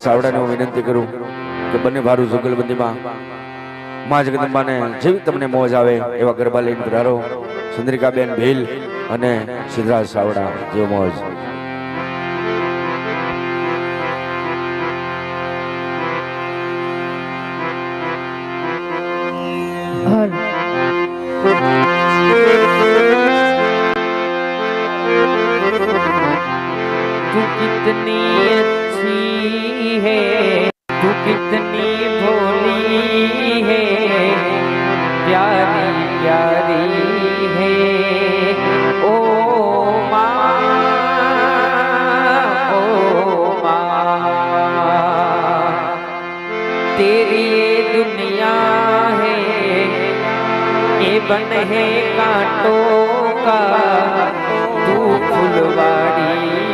સાવડાને હું વિનંતી કરું કે બંને ભારું જુગલબંધીમાં માં જગદંબાને જેવી તમને મોજ આવે એવા ગરબા લઈને પધારો. ચંદ્રિકાબેન ભીલ અને સિદ્ધરાજ સાવડા જેવો મોજ. તું तू कितनी भोली है, प्यारी प्यारी है। ओ माँ ओ माँ, तेरी ये दुनिया है, ये बन है कांटों का, तू फुलवारी